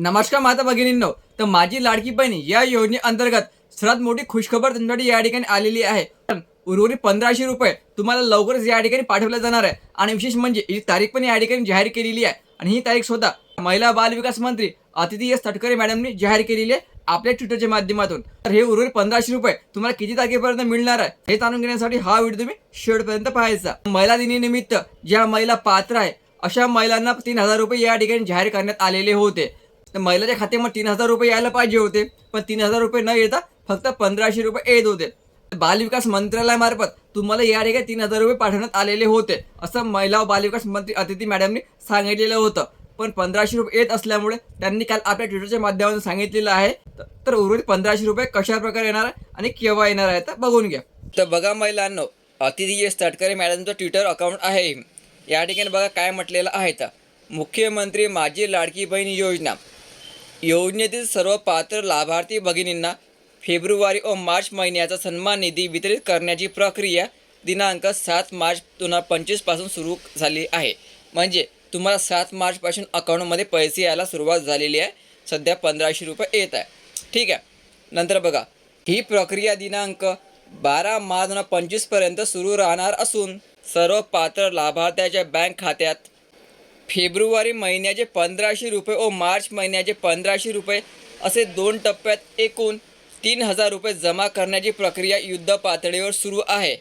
नमस्कार माता भगिनींनो. तर माझी लाडकी बहीण या योजनेअंतर्गत सर्वात मोठी खुशखबर तुमच्यासाठी या ठिकाणी आलेली आहे. उर्वरित पंधराशे रुपये तुम्हाला लवकरच या ठिकाणी पाठवल्या जाणार आहे. आणि विशेष म्हणजे ही तारीख पण या ठिकाणी जाहीर केलेली आहे. आणि ही तारीख स्वतः महिला बाल विकास मंत्री अतिथी एस तटकरे मॅडमनी जाहीर केलेली आहे आपल्या ट्विटरच्या माध्यमातून. तर हे उर्वरित पंधराशे रुपये तुम्हाला किती तारखेपर्यंत मिळणार आहे हे जाणून घेण्यासाठी हा व्हिडिओ तुम्ही शेवटपर्यंत पाहायचा. महिला दिनानिमित्त ज्या महिला पात्र आहे अशा महिलांना तीन हजार रुपये या ठिकाणी जाहीर करण्यात आलेले होते. तर महिलाच्या खात्यामध्ये तीन हजार रुपये यायला पाहिजे होते. पण तीन हजार रुपये न येता फक्त पंधराशे रुपये येत होते. बालविकास मंत्रालयामार्फत तुम्हाला या ठिकाणी तीन हजार रुपये पाठवण्यात आलेले होते. असं महिला व बालविकास मंत्री अतिथी मॅडमनी सांगितलेलं होतं. पण पंधराशे रुपये येत असल्यामुळे त्यांनी काल आपल्या ट्विटरच्या माध्यमातून सांगितलेलं आहे. तर उर्वरित पंधराशे रुपये कशा प्रकारे येणार आहे आणि केव्हा येणार आहे तर बघून घ्या. तर बघा महिलांनो अतिथी एस तटकरे मॅडमचं ट्विटर अकाउंट आहे. या ठिकाणी बघा काय म्हटलेलं आहे. तर मुख्यमंत्री माझी लाडकी बहीण योजना. योजनेतील सर्व पात्र लाभार्थी भगिनींना फेब्रुवारी व मार्च महिन्याचा सन्मान निधी वितरित करण्याची प्रक्रिया दिनांक सात मार्च दोन हजार पंचवीसपासून सुरू झाली आहे. म्हणजे तुम्हाला सात मार्चपासून अकाउंटमध्ये पैसे यायला सुरुवात झालेली आहे. सध्या पंधराशे रुपये येत आहे. ठीक आहे. नंतर बघा. ही प्रक्रिया दिनांक बारा मार्च दोन हजार पंचवीसपर्यंत सुरू राहणार असून सर्व पात्र लाभार्थ्याच्या बँक खात्यात फेब्रुवारी महिन्याचे पंधराशे रुपये व मार्च महिन्याचे पंधराशे रुपये असे दोन टप्प्यात एकूण तीन हजार रुपये जमा करण्याची प्रक्रिया युद्ध पातळीवर सुरू आहे.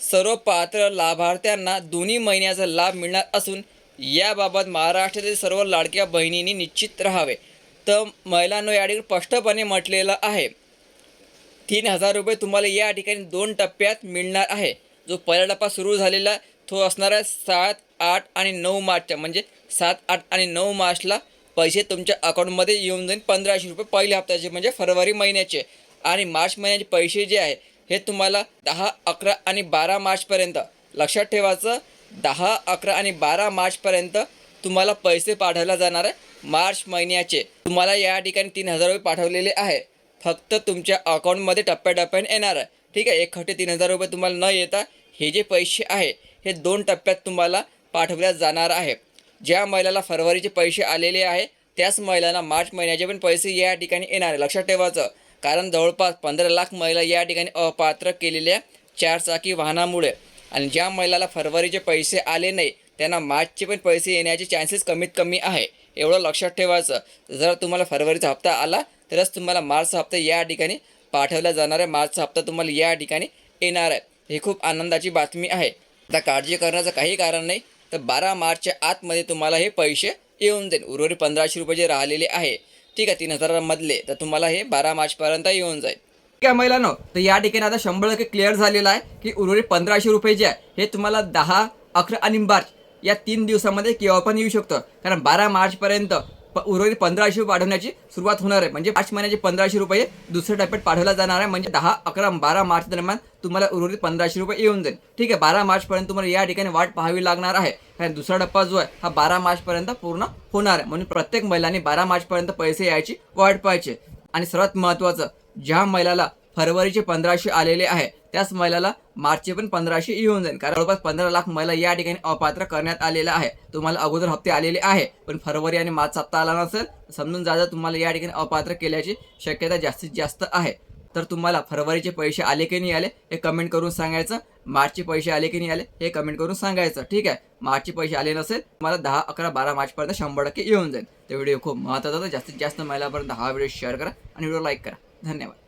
सर्व पात्र लाभार्थ्यांना दोन्ही महिन्याचा लाभ मिळणार असून याबाबत महाराष्ट्रातील सर्व लाडक्या बहिणींनी निश्चित राहावे. तर महिलांनो या ठिकाणी स्पष्टपणे म्हटलेलं आहे तीन हजार रुपये तुम्हाला या ठिकाणी दोन टप्प्यात मिळणार आहे. जो पहिला टप्पा सुरू झालेला तो असणार आहे सात आठ आणि नऊ मार्चच्या. म्हणजे सात आठ आणि नऊ मार्चला पैसे तुमच्या अकाउंटमध्ये येऊन जाईल पंधराशे रुपये पहिल्या हप्त्याचे म्हणजे फरवरी महिन्याचे. आणि मार्च महिन्याचे पैसे जे आहे हे तुम्हाला दहा अकरा आणि बारा मार्चपर्यंत लक्षात ठेवायचं दहा अकरा आणि बारा मार्चपर्यंत तुम्हाला पैसे पाठवला जाणार आहे मार्च महिन्याचे. तुम्हाला या ठिकाणी तीन हजार रुपये पाठवलेले आहे. फक्त तुमच्या अकाउंटमध्ये टप्प्याटप्प्याने येणार आहे. ठीक आहे एक खट्टे तीन हजार रुपये तुम्हाला न येता हे जे पैसे आहे हे दोन टप्प्यात तुम्हाला पाठवल्या जाणार आहे. ज्या महिलाला फरवरीचे पैसे आलेले आहे त्याच महिलांना मार्च महिन्याचे पण पैसे या ठिकाणी येणार आहे. लक्षात ठेवायचं कारण जवळपास पंधरा लाख महिला या ठिकाणी अपात्र केलेल्या चारचाकी वाहनामुळे. आणि ज्या महिलाला फरवरीचे पैसे आले नाही त्यांना मार्चचे पण पैसे येण्याचे चान्सेस कमीत कमी आहे. एवढं लक्षात ठेवायचं. जर तुम्हाला फरवरीचा हप्ता आला तरच तुम्हाला मार्चचा हप्ता या ठिकाणी पाठवला जाणार आहे. मार्चचा हप्ता तुम्हाला या ठिकाणी येणार आहे. ही खूप आनंदाची बातमी आहे. आता काळजी करण्याचं काही कारण नाही. तर बारा मार्चच्या आतमध्ये तुम्हाला हे पैसे येऊन जाईल. उर्वरित पंधराशे रुपये जे राहिलेले आहे ठीक आहे तीन हजारामधले तर तुम्हाला हे बारा मार्चपर्यंत येऊन जाईल. ठीक आहे महिलांनो तर या ठिकाणी आता शंभर टक्के क्लिअर झालेलं आहे की उर्वरित पंधराशे रुपये जे आहे हे तुम्हाला दहा अकरा आणि मार्च या तीन दिवसामध्ये केव्हा पण येऊ शकतं. कारण बारा मार्चपर्यंत प उर्वरित पंधराशे रुपये पाठवण्याची सुरुवात होणार आहे. म्हणजे पाच महिन्याचे पंधराशे रुपये दुसऱ्या टप्प्यात पाठवला जाणार आहे. म्हणजे दहा अकरा बारा मार्च दरम्यान तुम्हाला उर्वरित पंधराशे रुपये येऊन जाईल. ठीक आहे बारा मार्चपर्यंत तुम्हाला या ठिकाणी वाट पाहावी लागणार आहे. कारण दुसरा टप्पा जो आहे हा बारा मार्चपर्यंत पूर्ण होणार आहे. म्हणून प्रत्येक महिलांनी बारा मार्चपर्यंत पैसे यायची वाट पाहायची आणि सर्वात महत्त्वाचं ज्या महिलाला फरवरीचे पंधराशे आलेले आहे त्याच महिलाला मार्चचे पण पंधराशे येऊन जाईल कारण जवळपास पंधरा लाख महिला या ठिकाणी अपात्र करण्यात आलेला आहे तुम्हाला अगोदर हप्ते आलेले आहे पण फरवरी आणि मार्च हप्ता आला नसेल समजून जा तुम्हाला या ठिकाणी अपात्र केल्याची शक्यता जास्तीत जास्त आहे. तर तुम्हाला फरवरीचे पैसे आले की नाही आले हे कमेंट करून सांगायचं. मार्चचे पैसे आले की नाही आले हे कमेंट करून सांगायचं. ठीक आहे? मार्चचे पैसे आले नसेल तुम्हाला दहा अकरा बारा मार्चपर्यंत शंभर टक्के येऊन जाईल ते व्हिडिओ खूप महत्त्वाचा जास्तीत जास्त महिलापर्यंत हा व्हिडिओ शेअर करा आणि व्हिडिओ लाईक करा. धन्यवाद.